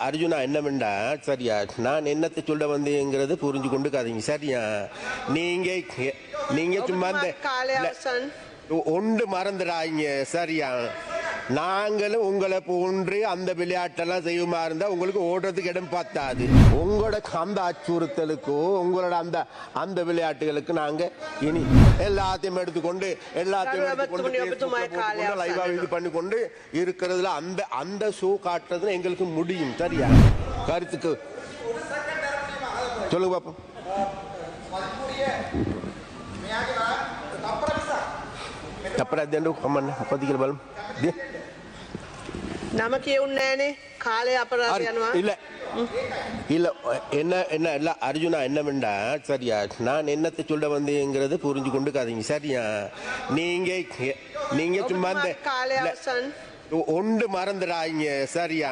அர்ஜுனா என்னமெண்டா சரியா. நான் என்னத்தை சொல்ல வந்தேங்கிறது புரிஞ்சு கொண்டுக்காதீங்க. சரியா? நீங்க நீங்க சும்மா இந்த ஒன்று மறந்துடாங்க சரியா? நாங்களும் உங்களை போன்று அந்த விளையாட்டெல்லாம் செய்யுமா இருந்தா உங்களுக்கு ஓடுறதுக்கு இடம் பத்தாது. உங்களோட அந்த அச்சுறுத்தலுக்கோ உங்களோட அந்த அந்த விளையாட்டுகளுக்கு நாங்க இனி எல்லாத்தையும் எடுத்துக்கொண்டு எல்லாத்தையும் எடுத்துக்கொண்டு லைவா இது பண்ணி கொண்டு இருக்கிறதுல அந்த அந்த ஷோ காட்டுறதுல எங்களுக்கு முடியும். சரியா? கருத்துக்கு சொல்லுங்க பாப்போம். தப்பரா தேண்டு கம்மன் பத்திக்கிற பலம் தே නම කියවුන්නේ නෑනේ කාලය අපරාධ அரி- යනවා இல்ல இல்ல என்ன என்ன இல்ல அர்ஜுனா என்னவெண்டா சரியா நான் என்னத்தை சொல்ல வந்தேங்கிறது புரிஞ்சு கொண்டுக்காதீங்க சரியா நீங்க நீங்க சும்மா இந்த කාලය இல்ல, අවසන් ஒன்று மறந்துடாங்க சரியா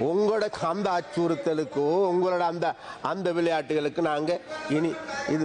உங்களோட அந்த அச்சுறுத்தலுக்கோ உங்களோட அந்த அந்த விளையாட்டுகளுக்கு நாங்கள் இனி இது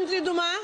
Alexandre Dumas.